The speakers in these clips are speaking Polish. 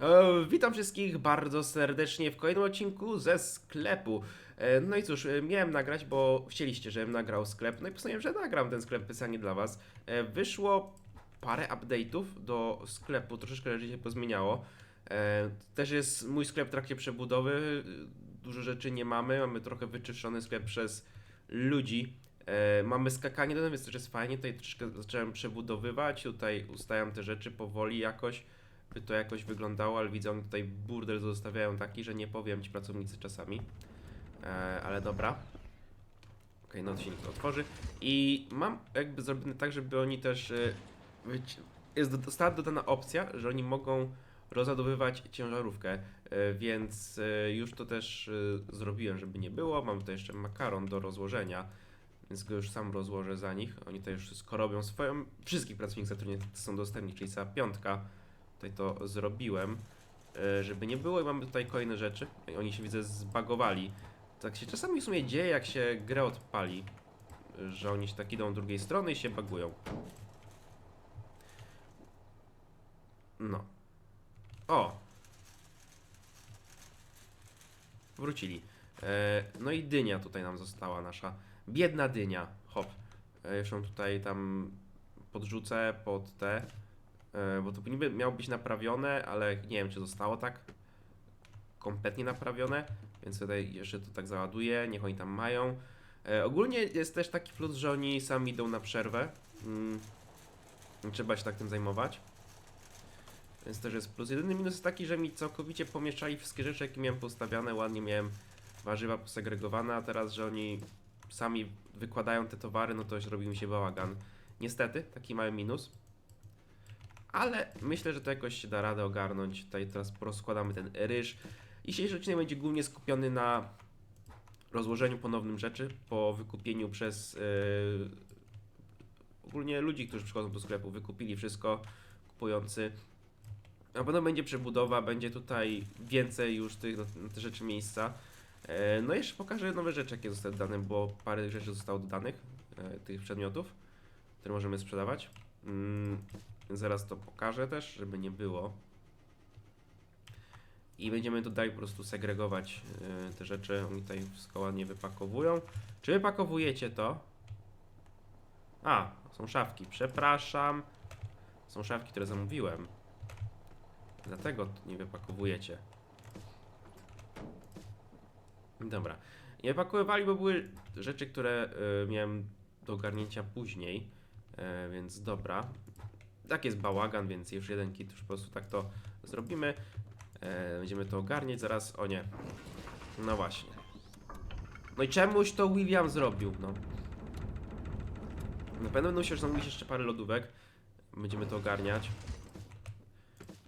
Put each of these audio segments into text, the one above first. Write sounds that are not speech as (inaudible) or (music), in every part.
E, witam wszystkich bardzo serdecznie w kolejnym odcinku ze sklepu. E, no i cóż, e, miałem nagrać, bo chcieliście, żebym nagrał sklep, no i postanowiłem, że nagram ten sklep specjalnie dla was. Wyszło parę update'ów do sklepu, troszeczkę rzeczy się pozmieniało. Też jest mój sklep w trakcie przebudowy, dużo rzeczy nie mamy, mamy trochę wyczyszczony sklep przez ludzi. Mamy skakanie, no więc też jest fajnie, tutaj troszeczkę zacząłem przebudowywać, tutaj ustawiam te rzeczy powoli jakoś by to jakoś wyglądało, ale widzę, oni tutaj burdel zostawiają taki, że nie powiem ci pracownicy czasami. E, ale dobra. Okej, no to się nikt otworzy. I mam jakby zrobione tak, żeby oni też. E, wyci- jest została dodana opcja, że oni mogą rozładowywać ciężarówkę, e, więc e, już to też e, zrobiłem, żeby nie było. Mam tutaj jeszcze makaron do rozłożenia, więc go już sam rozłożę za nich. Oni tutaj już wszystko robią swoją. Wszystkich pracowników zatrudnionych są dostępni, czyli cała piątka. Tutaj to zrobiłem, e, żeby nie było i mamy tutaj kolejne rzeczy. Oni się widzę zbagowali. Tak się czasami w sumie dzieje, jak się grę odpali, że oni się tak idą drugiej strony i się bagują. No. O! Wrócili. E, no i dynia tutaj nam została nasza. Biedna dynia. Hop. E, jeszcze tutaj tam podrzucę pod te. E, bo to niby miało być naprawione, ale nie wiem, czy zostało tak kompletnie naprawione, więc tutaj jeszcze to tak załaduję, niech oni tam mają. E, ogólnie jest też taki plus, że oni sami idą na przerwę. Mm, nie trzeba się tak tym zajmować. Więc też jest plus. Jedyny minus jest taki, że mi całkowicie pomieszali wszystkie rzeczy, jakie miałem postawiane. Ładnie miałem warzywa posegregowane, a teraz, że oni sami wykładają te towary, no to już robi mi się bałagan. Niestety, taki mały minus. Ale myślę, że to jakoś się da radę ogarnąć. Tutaj teraz rozkładamy ten ryż. Dzisiejszy odcinek będzie głównie skupiony na rozłożeniu ponownym rzeczy po wykupieniu przez yy, ogólnie ludzi, którzy przychodzą do sklepu, wykupili wszystko, kupujący. Na pewno będzie przebudowa, będzie tutaj więcej już tych, na te rzeczy miejsca. E, No i jeszcze pokażę nowe rzeczy, jakie zostały dodane, bo parę rzeczy zostało dodanych, e, tych przedmiotów, które możemy sprzedawać. Zaraz to pokażę też, żeby nie było. I będziemy tutaj po prostu segregować e, te rzeczy. Oni tutaj wszystko ładnie wypakowują. Czy wypakowujecie to? A, są szafki. Przepraszam. Są szafki, które zamówiłem. Dlatego nie wypakowujecie. Dobra. Nie wypakowywali, bo były rzeczy, które e, miałem do ogarnięcia później. E, więc dobra. Tak jest bałagan, więc już jeden kit już po prostu tak to zrobimy. E, będziemy to ogarniać zaraz. O nie. No właśnie. No i czemuś to William zrobił, no. Na pewno będę musiał zamówić jeszcze parę lodówek. Będziemy to ogarniać.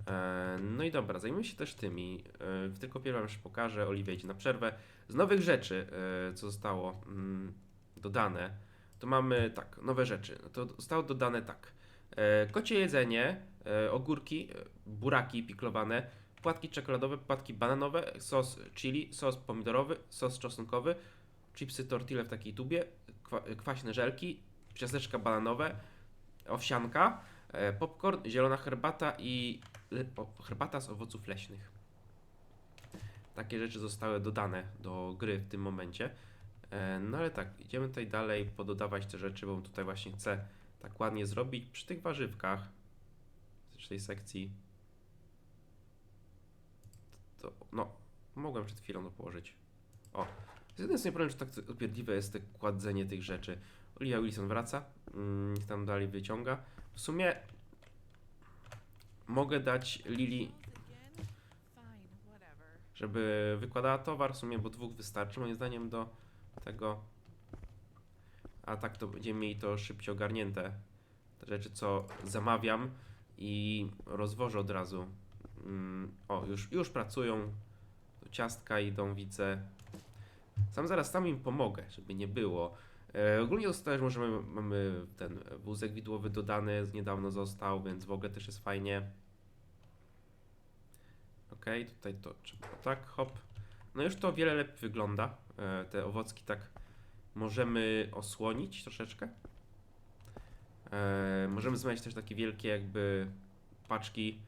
E, no i dobra, zajmujemy się też tymi. E, tylko pierwszy już pokażę. Oliwia idzie na przerwę. Z nowych rzeczy, e, co zostało mm, dodane, to mamy tak, nowe rzeczy. To zostało dodane tak. E, kocie jedzenie, e, ogórki, e, buraki piklowane, płatki czekoladowe, płatki bananowe, sos chili, sos pomidorowy, sos czosnkowy, chipsy tortille w takiej tubie, kwa, kwaśne żelki, ciasteczka bananowe, owsianka, popcorn, zielona herbata i herbata z owoców leśnych. Takie rzeczy zostały dodane do gry w tym momencie. No ale tak, idziemy tutaj dalej pododawać te rzeczy, bo tutaj właśnie chcę tak ładnie zrobić przy tych warzywkach z tej sekcji. To, no, mogłem przed chwilą to położyć. O, jednej strony powiem, że tak upierdliwe jest te kładzenie tych rzeczy. Olivia Wilson wraca, mm, niech tam dalej wyciąga. W sumie mogę dać Lili, żeby wykładała towar w sumie, bo dwóch wystarczy moim zdaniem do tego. A tak to będziemy mieli to szybciej ogarnięte. Te rzeczy, co zamawiam i rozwożę od razu. Mm, o, już, już pracują. Do ciastka idą, widzę. Sam zaraz tam im pomogę, żeby nie było. E, ogólnie zostało, że możemy, mamy ten wózek widłowy dodany, niedawno został, więc w ogóle też jest fajnie. Ok, tutaj to trzeba tak, hop. No już to o wiele lepiej wygląda. E, te owocki tak możemy osłonić troszeczkę. E, możemy znaleźć też takie wielkie jakby paczki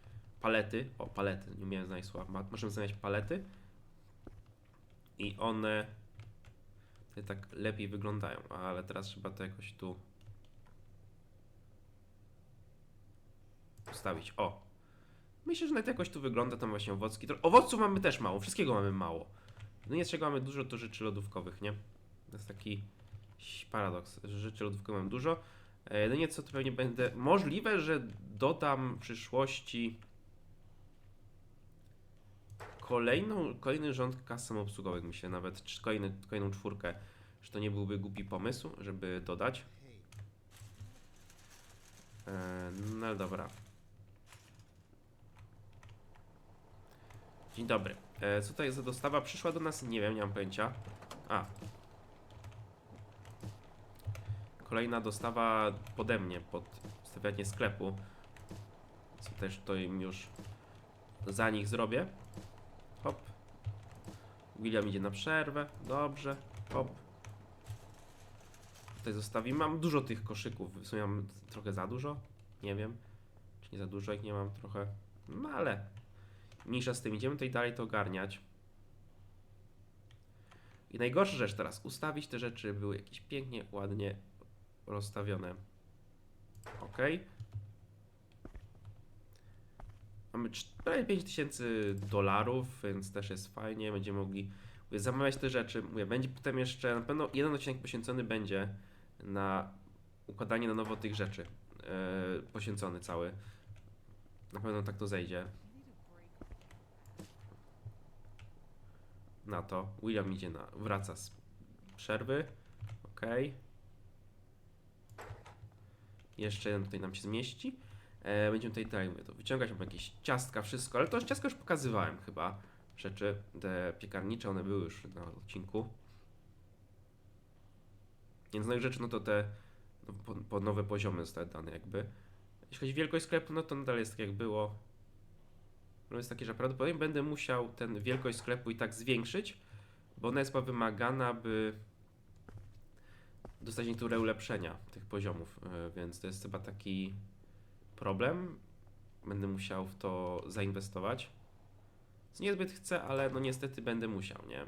palety. O, palety, nie umiałem znaleźć słowa. Możemy znaleźć palety. I one tak lepiej wyglądają, ale teraz trzeba to jakoś tu ustawić. O! Myślę, że nawet jakoś tu wygląda tam właśnie owocki. Owoców mamy też mało, wszystkiego mamy mało. No nie czego mamy dużo, to rzeczy lodówkowych, nie? To jest taki paradoks, że rzeczy lodówkowe mam dużo. E, Jedynie co to pewnie będę. Możliwe, że dodam w przyszłości kolejną, kolejny rząd kas samoobsługowych, myślę nawet cz- kolejny, kolejną czwórkę, że to nie byłby głupi pomysł, żeby dodać. E, no dobra. Dzień dobry. E, co tutaj za dostawa? Przyszła do nas? Nie wiem, nie mam pojęcia. A. Kolejna dostawa pode mnie, pod stawianie sklepu. Co też to im już za nich zrobię. Hop. William idzie na przerwę. Dobrze. Hop. Tutaj zostawimy. Mam dużo tych koszyków. W sumie mam trochę za dużo. Nie wiem. Czy nie za dużo, jak nie mam trochę. No ale. Mniejsza z tym. Idziemy tutaj dalej to ogarniać. I najgorsza rzecz teraz. Ustawić te rzeczy, były jakieś pięknie, ładnie rozstawione. Ok. Mamy prawie 5000 dolarów, więc też jest fajnie. Będziemy mogli mówię, zamawiać te rzeczy. Mówię, będzie potem jeszcze, na pewno jeden odcinek poświęcony będzie na układanie na nowo tych rzeczy. e, poświęcony cały. Na pewno tak to zejdzie. Na to. William idzie na. wraca z przerwy. Ok. Jeszcze jeden tutaj nam się zmieści. E, będziemy tutaj dalej mówię, to wyciągać, jakieś ciastka, wszystko, ale to już ciastka już pokazywałem chyba. Rzeczy, te piekarnicze, one były już na odcinku. Więc z nowych rzeczy, no to te no, po, po nowe poziomy zostały dane jakby. Jeśli chodzi o wielkość sklepu, no to nadal jest tak jak było. No jest takie, że prawdopodobnie będę musiał tę wielkość sklepu i tak zwiększyć, bo ona jest wymagana, by dostać niektóre ulepszenia tych poziomów, e, więc to jest chyba taki problem. Będę musiał w to zainwestować. Niezbyt chcę, ale no niestety będę musiał, nie?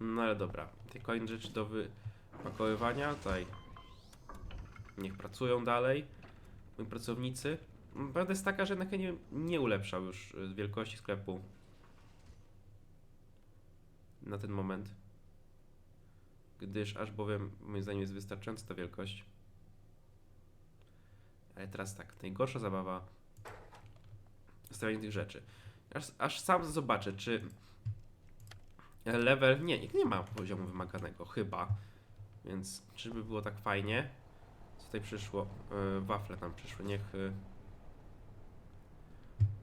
No ale dobra. Te kolejne rzeczy do wypakowywania tutaj niech pracują dalej. Moi pracownicy. Prawda jest taka, że jednak nie, nie ulepszał już y, wielkości sklepu na ten moment. Gdyż aż bowiem moim zdaniem jest wystarczająca ta wielkość. Ale teraz tak, najgorsza zabawa stawianie tych rzeczy. Aż, aż sam zobaczę, czy level. Nie, nikt nie ma poziomu wymaganego, chyba. Więc czyżby było tak fajnie? Co tutaj przyszło? Yy, wafle tam przyszły, niech. Yy,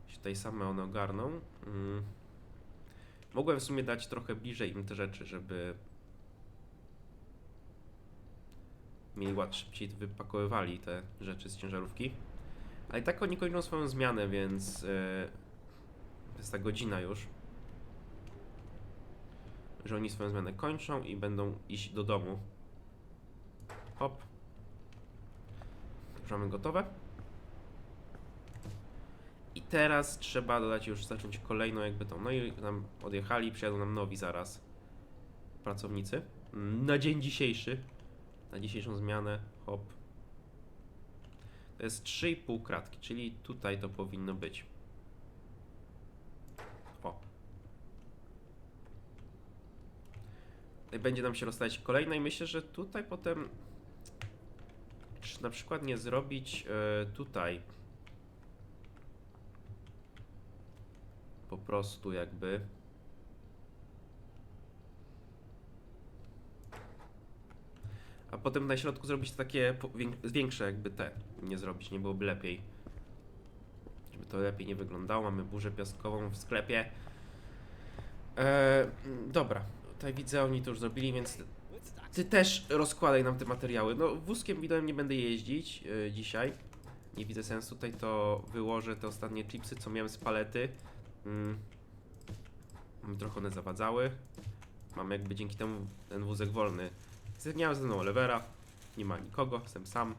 się tutaj same one ogarną. Mm. Mogłem w sumie dać trochę bliżej im te rzeczy, żeby mieli ład szybciej wypakowywali te rzeczy z ciężarówki. Ale i tak oni kończą swoją zmianę, więc yy, jest ta godzina już. Że oni swoją zmianę kończą i będą iść do domu. Hop. Już mamy gotowe. I teraz trzeba dodać już zacząć kolejną jakby tą. No i odjechali, przyjadą nam nowi zaraz pracownicy. Na dzień dzisiejszy. Na dzisiejszą zmianę. Hop. To jest 3,5 kratki, czyli tutaj to powinno być. O. Będzie nam się rozstać kolejna i myślę, że tutaj potem na przykład nie zrobić e, tutaj po prostu jakby a potem na środku zrobić takie większe jakby te nie zrobić, nie byłoby lepiej żeby to lepiej nie wyglądało, mamy burzę piaskową w sklepie e, mm, dobra, tutaj widzę oni to już zrobili, więc ty też rozkładaj nam te materiały. No, wózkiem widałem nie będę jeździć e, dzisiaj. Nie widzę sensu. Tutaj to wyłożę te ostatnie chipsy, co miałem z palety. Mm, Trochę one zawadzały. Mam jakby dzięki temu ten wózek wolny. Mam ze mną Olivera, nie ma nikogo, jestem sam.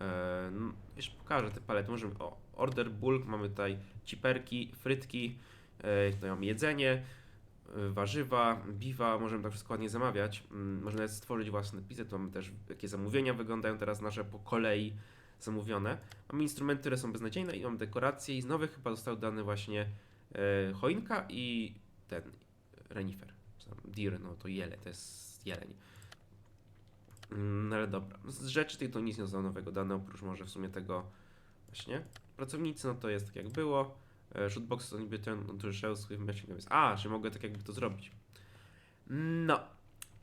E, n- jeszcze pokażę te palety. Możemy, o, order bulk, mamy tutaj ciperki, frytki, e, tutaj mamy jedzenie, e, warzywa, biwa, możemy tak wszystko ładnie zamawiać. Mm, Możemy nawet stworzyć własne pisy, tu mamy też jakie zamówienia wyglądają teraz nasze po kolei zamówione. Mamy instrumenty, które są beznadziejne i mamy dekoracje i z nowych chyba zostały dane właśnie e, choinka i ten renifer. Deer, no to jele, to jest jeleń. Mm, No ale dobra. Z rzeczy tych to nic nie zostało nowego dane, oprócz może w sumie tego właśnie. Pracownicy, no to jest tak jak było. E, Shootbox to niby ten, no to już jest. A, że mogę tak jakby to zrobić. No.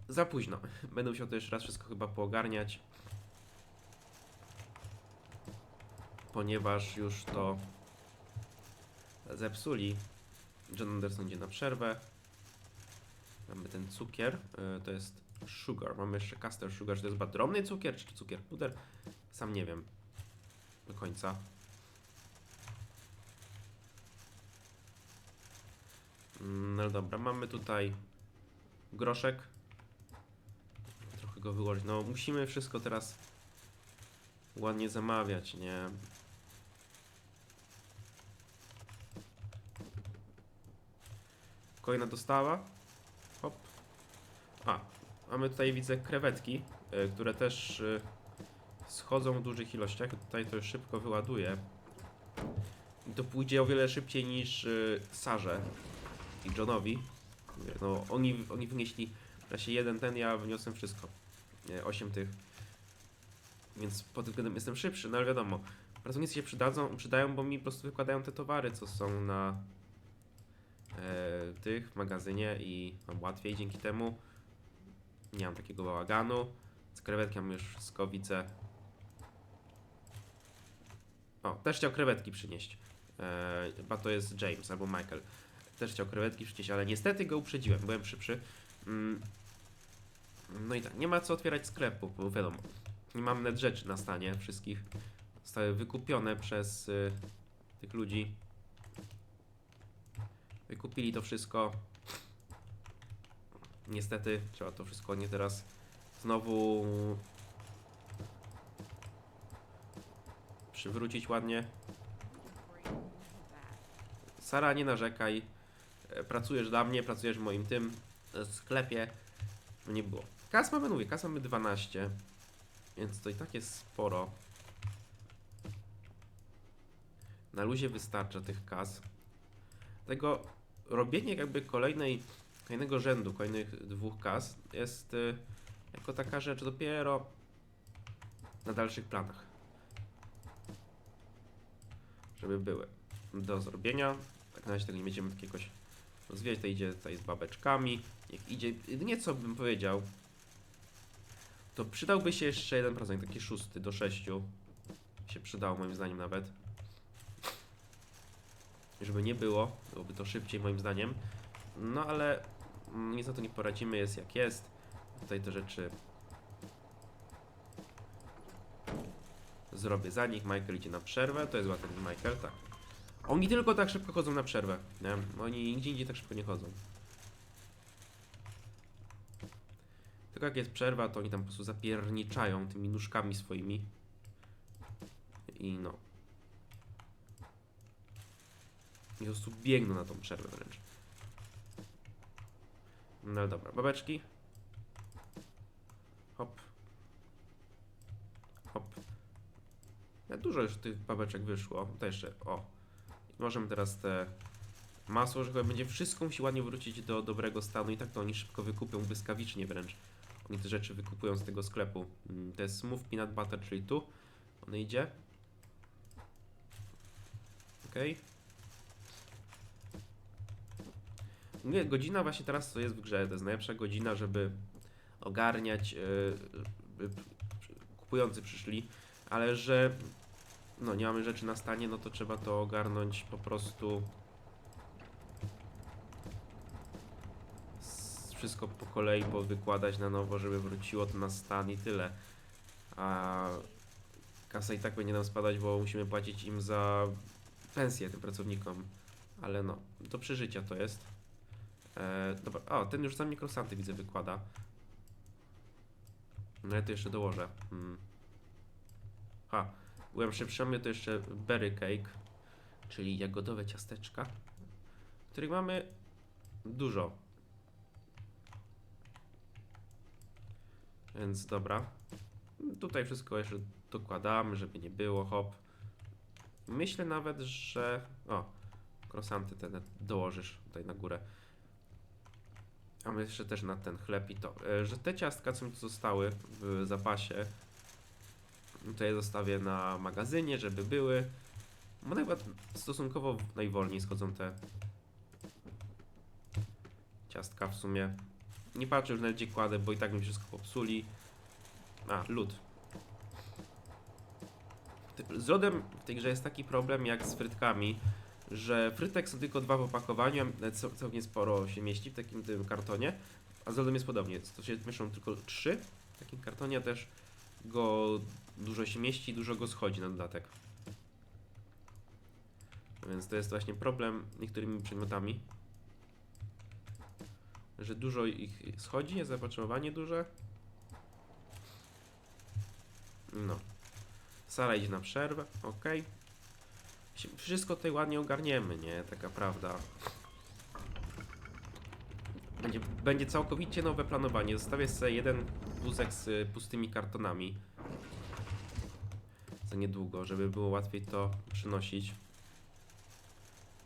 Za późno. (laughs) Będę musiał to jeszcze raz wszystko chyba poogarniać. Ponieważ już to zepsuli. John Anderson idzie na przerwę. Mamy ten cukier, y, to jest sugar. Mamy jeszcze caster sugar, czy to jest drobny cukier, czy cukier puder? Sam nie wiem do końca. Mm, No dobra, mamy tutaj groszek. Trochę go wyłożyć. No musimy wszystko teraz ładnie zamawiać, nie? Kolejna dostawa. Hop. A, mamy tutaj widzę krewetki, y, które też y, schodzą w dużych ilościach. Tutaj to już szybko wyładuję. I to pójdzie o wiele szybciej niż y, Sarze i Johnowi. No, oni, oni wynieśli w razie jeden ten, ja wyniosłem wszystko. Nie, 8 tych. Więc pod tym względem jestem szybszy, no ale wiadomo. Pracownicy się przydadzą, przydają, bo mi po prostu wykładają te towary, co są na e, tych magazynie i mam łatwiej dzięki temu. Nie mam takiego bałaganu. Z krewetkiem mam już widzę. O, też chciał krewetki przynieść. E, chyba to jest James albo Michael. Też chciał krewetki przynieść, ale niestety go uprzedziłem, byłem szybszy. Mm. No i tak, nie ma co otwierać sklepu, bo wiadomo, nie mam net rzeczy na stanie wszystkich. Zostały wykupione przez y, tych ludzi. Wykupili to wszystko. Niestety trzeba to wszystko nie teraz znowu przywrócić ładnie. Sara, nie narzekaj. E, Pracujesz dla mnie, pracujesz w moim tym e, sklepie. Żeby Nie było. Kas mamy, mówię, kas mamy 12. Więc to i tak jest sporo. Na luzie wystarcza tych kas. Tego robienie jakby kolejnej, kolejnego rzędu, kolejnych dwóch kas jest y, jako taka rzecz dopiero na dalszych planach. Żeby były do zrobienia. Tak na razie nie będziemy tak jakoś rozwijać. To idzie tutaj z babeczkami. Niech idzie. Jedynie co bym powiedział, to przydałby się jeszcze jeden procent, taki szósty do sześciu. Się przydało moim zdaniem nawet. Żeby nie było, byłoby to szybciej moim zdaniem. No ale nic na to nie poradzimy, jest jak jest. Tutaj te rzeczy zrobię za nich. Michael idzie na przerwę. To jest ten Michael, tak. Oni tylko tak szybko chodzą na przerwę. Nie? Oni nigdzie indziej tak szybko nie chodzą. Tylko jak jest przerwa, to oni tam po prostu zapierniczają tymi nóżkami swoimi. I no. I po prostu biegną na tą przerwę wręcz. No dobra, babeczki. Hop. Hop. Ja dużo już tych babeczek wyszło. To jeszcze, o. Możemy teraz te masło, że będzie wszystko musi ładnie wrócić do dobrego stanu i tak to oni szybko wykupią, błyskawicznie wręcz. Oni te rzeczy wykupują z tego sklepu. Mm, To jest Smooth Peanut Butter, czyli tu. On idzie. Okej. Nie, godzina właśnie teraz co jest w grze, to jest najlepsza godzina, żeby ogarniać, yy, yy, kupujący przyszli, ale że no nie mamy rzeczy na stanie, no to trzeba to ogarnąć po prostu wszystko po kolei powykładać na nowo, żeby wróciło to na stan i tyle. A kasa i tak będzie nam spadać, bo musimy płacić im za pensję tym pracownikom. Ale no, do przeżycia to jest. E, dobra, o, ten już za mnie krosanty widzę wykłada. No ja to jeszcze dołożę. Mm. Ha, byłem szybszy, to jeszcze berry cake, czyli jagodowe ciasteczka, których mamy dużo. Więc dobra. Tutaj wszystko jeszcze dokładamy, żeby nie było, hop. Myślę nawet, że... O, krosanty te dołożysz tutaj na górę. A my jeszcze też na ten chleb i to. E, Że te ciastka, co mi tu zostały w zapasie, to je zostawię na magazynie, żeby były. Bo chyba stosunkowo najwolniej schodzą te ciastka w sumie. Nie patrzę już na gdzie kładę, bo i tak mi wszystko popsuli. A, lód. Z lodem w tej grze jest taki problem jak z frytkami, że frytek są tylko dwa w opakowaniu, całkiem sporo się mieści w takim tym kartonie, a z lodem jest podobnie, to się mieszczą tylko trzy w takim kartonie, a też go dużo się mieści, dużo go schodzi na dodatek. Więc to jest właśnie problem niektórymi przedmiotami, że dużo ich schodzi, jest zapotrzebowanie duże. No. Sara idzie na przerwę, ok. Wszystko tutaj ładnie ogarniemy, nie? Taka prawda. Będzie, będzie całkowicie nowe planowanie. Zostawię sobie jeden wózek z pustymi kartonami. Za niedługo, żeby było łatwiej to przynosić.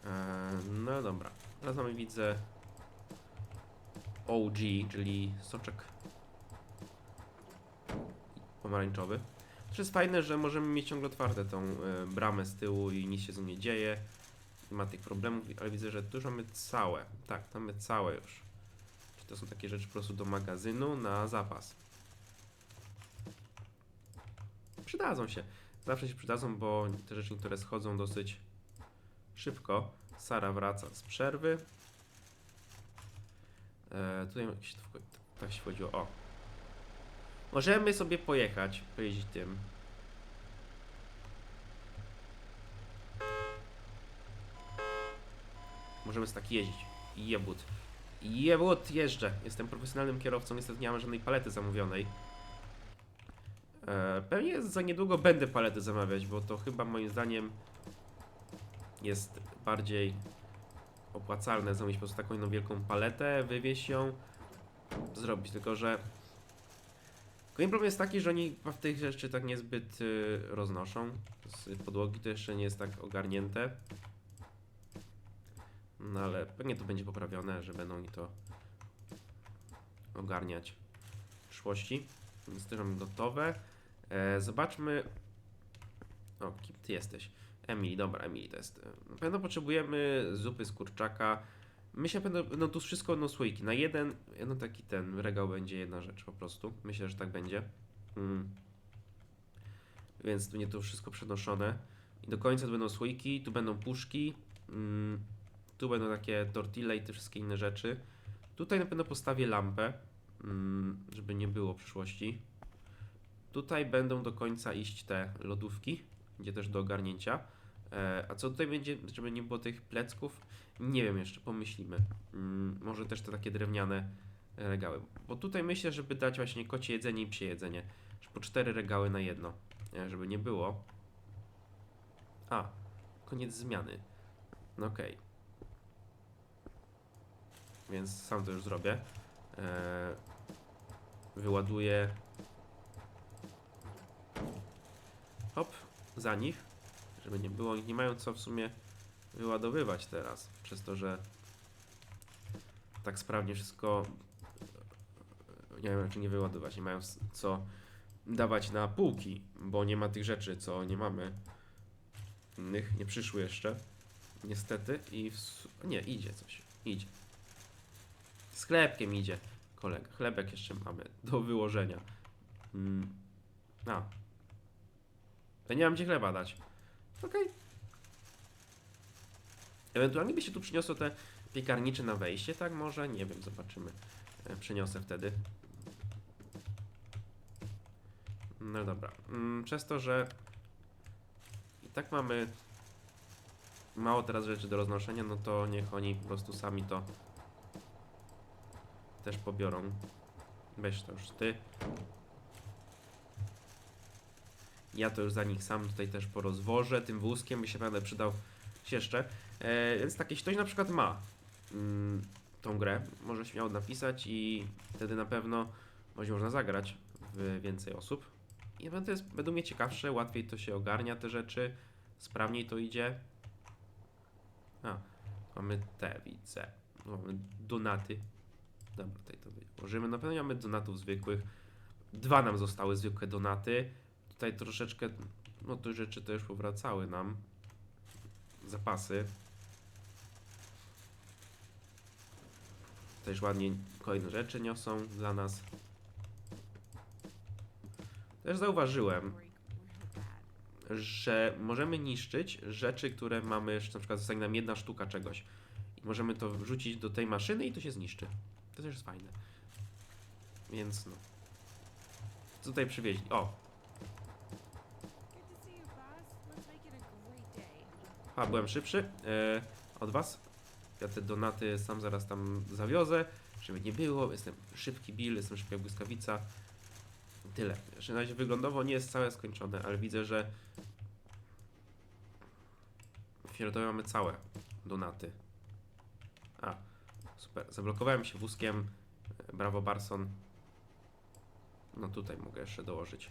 Eee, no dobra. Teraz mamy widzę OG, czyli soczek pomarańczowy. To jest fajne, że możemy mieć ciągle otwarte tą e, bramę z tyłu i nic się z nią nie dzieje. Nie ma tych problemów, ale widzę, że tu już mamy całe. Tak, to mamy całe już. Czy to są takie rzeczy po prostu do magazynu na zapas. Przydadzą się. Zawsze się przydadzą, bo te rzeczy niektóre schodzą dosyć szybko. Sara wraca z przerwy. E, tutaj jakieś, tak się chodziło. O. Możemy sobie pojechać, pojeździć tym. Możemy z tak jeździć. Jebut. Jebut, jeżdżę. Jestem profesjonalnym kierowcą, niestety nie mam żadnej palety zamówionej. E, pewnie za niedługo będę palety zamawiać, bo to chyba moim zdaniem jest bardziej opłacalne zamówić po prostu taką jedną wielką paletę, wywieźć ją, zrobić, tylko że Kolejny problem jest taki, że oni w tych rzeczy tak niezbyt y, roznoszą. Z podłogi to jeszcze nie jest tak ogarnięte. No ale pewnie to będzie poprawione, że będą oni to ogarniać w przyszłości. Więc też mamy gotowe. E, zobaczmy. O, kim ty jesteś? Emily, dobra, Emily to jest. e, Na pewno potrzebujemy zupy z kurczaka. Myślę, że będą, będą tu wszystko będą słoiki. Na jeden, no taki ten regał będzie jedna rzecz po prostu. Myślę, że tak będzie. Mm. Więc tu nie to wszystko przenoszone. I do końca tu będą słoiki, tu będą puszki. Mm. Tu będą takie tortille i te wszystkie inne rzeczy. Tutaj na pewno postawię lampę, mm, żeby nie było w przyszłości. Tutaj będą do końca iść te lodówki, będzie też do ogarnięcia. E, a co tutaj będzie, żeby nie było tych plecków? Nie wiem jeszcze, pomyślimy. Mm, może też te takie drewniane regały. Bo tutaj myślę, żeby dać właśnie kocie jedzenie i psie jedzenie. Po cztery regały na jedno. e, Żeby nie było. A, koniec zmiany. No okej. Więc sam to już zrobię. E, wyładuję. Hop, za nich. Żeby nie było, nie mają co w sumie wyładowywać teraz, przez to, że tak sprawnie wszystko nie wiem, czy nie wyładować, nie mają co dawać na półki, bo nie ma tych rzeczy, co nie mamy. Innych nie przyszły jeszcze, niestety i w, nie, idzie coś, idzie. Sklepkiem idzie kolega, chlebek jeszcze mamy do wyłożenia. Mm. A. Ja nie mam gdzie chleba dać. Okej. Ewentualnie by się tu przyniosło te piekarnicze na wejście, tak może? Nie wiem, zobaczymy. E, Przeniosę wtedy. No dobra. Mm, Przez to, że i tak mamy mało teraz rzeczy do roznoszenia, no to niech oni po prostu sami to też pobiorą. Weź to już ty. Ja to już za nich sam tutaj też porozwożę. Tym wózkiem by się będę przydał jeszcze. E, więc tak, jeśli ktoś na przykład ma mm, tą grę, może śmiało napisać i wtedy na pewno będzie można zagrać w więcej osób. I to jest według mnie ciekawsze, łatwiej to się ogarnia te rzeczy, sprawniej to idzie. A, mamy te, widzę. Mamy donaty. Dobra, tutaj to wyłożymy. Na pewno mamy donatów zwykłych. Dwa nam zostały zwykłe donaty. Tutaj troszeczkę, no te rzeczy też powracały nam. Zapasy. Też ładnie kolejne rzeczy niosą dla nas. Też zauważyłem, że możemy niszczyć rzeczy, które mamy, jeszcze na przykład zostanie nam jedna sztuka czegoś. I możemy to wrzucić do tej maszyny i to się zniszczy. To też jest fajne. Więc no. Co tutaj przywieźli? O, a byłem szybszy e, od was. Ja te donaty sam zaraz tam zawiozę, żeby nie było. Jestem szybki Bill, jestem szybka błyskawica. Tyle. Jeszcze na razie wyglądowo nie jest całe skończone, ale widzę, że w fioletowie mamy całe donaty. A, super. Zablokowałem się wózkiem. E, Brawo Barson. No tutaj mogę jeszcze dołożyć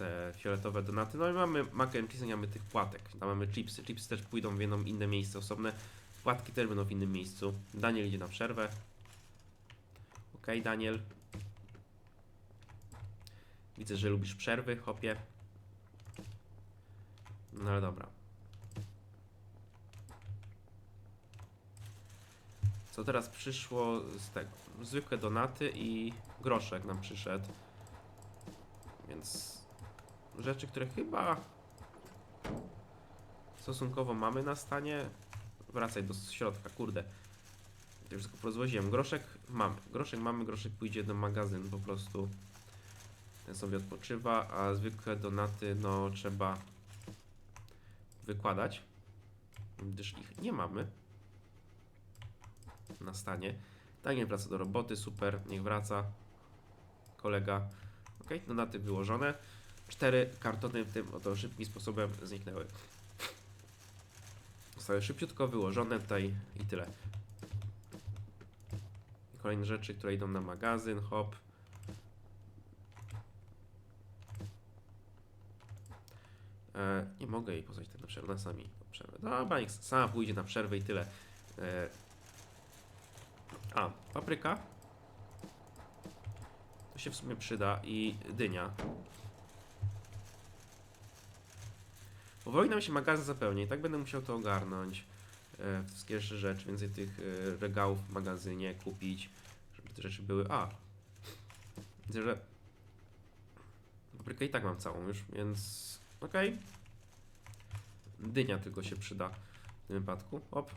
te fioletowe donaty. No i mamy mac and cheese, nie mamy tych płatek. Tam mamy chipsy. Chipsy też pójdą w jedno inne miejsce osobne. Płatki też będą w innym miejscu. Daniel idzie na przerwę. Okej, Daniel. Widzę, że lubisz przerwy, hopie. No ale dobra. Co teraz przyszło z tego? Zwykłe donaty i groszek nam przyszedł. Więc rzeczy, które chyba stosunkowo mamy na stanie. Wracaj do środka, kurde. To już tylko rozwoziłem. Groszek mamy. Groszek mamy, groszek pójdzie do magazyn po prostu. Ten sobie odpoczywa, a zwykłe donaty no trzeba wykładać, gdyż ich nie mamy na stanie. Daniel wraca do roboty, super, niech wraca. Kolega. Ok, donaty wyłożone. Cztery kartony tym oto szybkim sposobem zniknęły. Zostały szybciutko wyłożone tutaj i tyle. Kolejne rzeczy, które idą na magazyn, hop. E, nie mogę jej pozwolić tak na przerwę, sami na przerwę. Dobra, niech sama pójdzie na przerwę i tyle. E, a, papryka. To się w sumie przyda i dynia. Powoli nam się magazyn zapełnia i tak będę musiał to ogarnąć. E, wszystkie rzeczy, więcej tych e, regałów w magazynie kupić, żeby te rzeczy były. A! Widzę, że paprykę i tak mam całą już, więc okej. Dynia tylko się przyda w tym wypadku. Op.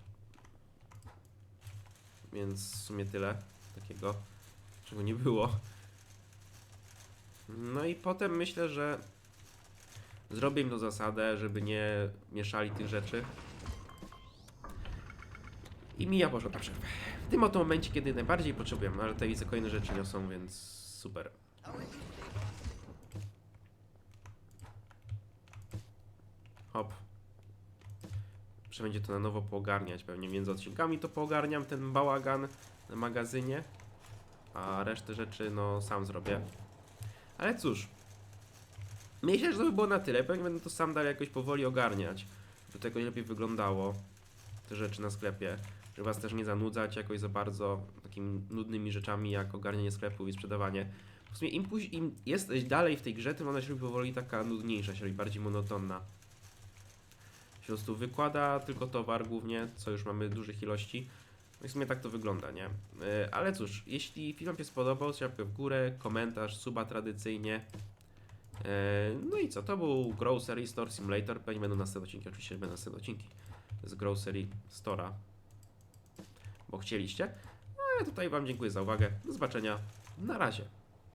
Więc w sumie tyle takiego, czego nie było. No i potem myślę, że zrobię im to zasadę, żeby nie mieszali tych rzeczy. I mija poszła na przerwę. W tym oto momencie, kiedy najbardziej potrzebujemy, ale te widzę kolejne rzeczy niosą, więc super. Hop. Muszę będzie to na nowo poogarniać, pewnie między odcinkami to poogarniam ten bałagan na magazynie, a resztę rzeczy no sam zrobię. Ale cóż, myślę, że to by było na tyle, pewnie będę to sam dalej jakoś powoli ogarniać, żeby to jakoś lepiej wyglądało, te rzeczy na sklepie, żeby was też nie zanudzać jakoś za bardzo takimi nudnymi rzeczami jak ogarnianie sklepów i sprzedawanie. W sumie im, póź- im jesteś dalej w tej grze, tym ona się robi powoli taka nudniejsza, się robi bardziej monotonna po prostu wykłada tylko towar głównie, co już mamy dużych ilości. No i w sumie tak to wygląda, nie? Yy, Ale cóż, jeśli film się spodobał, łapkę w górę, komentarz, suba tradycyjnie. Yy, No i co, to był Grocery Store Simulator, pewnie będą następne odcinki, oczywiście będą następne odcinki z Grocery Store'a, bo chcieliście. No ale tutaj Wam dziękuję za uwagę, do zobaczenia, na razie.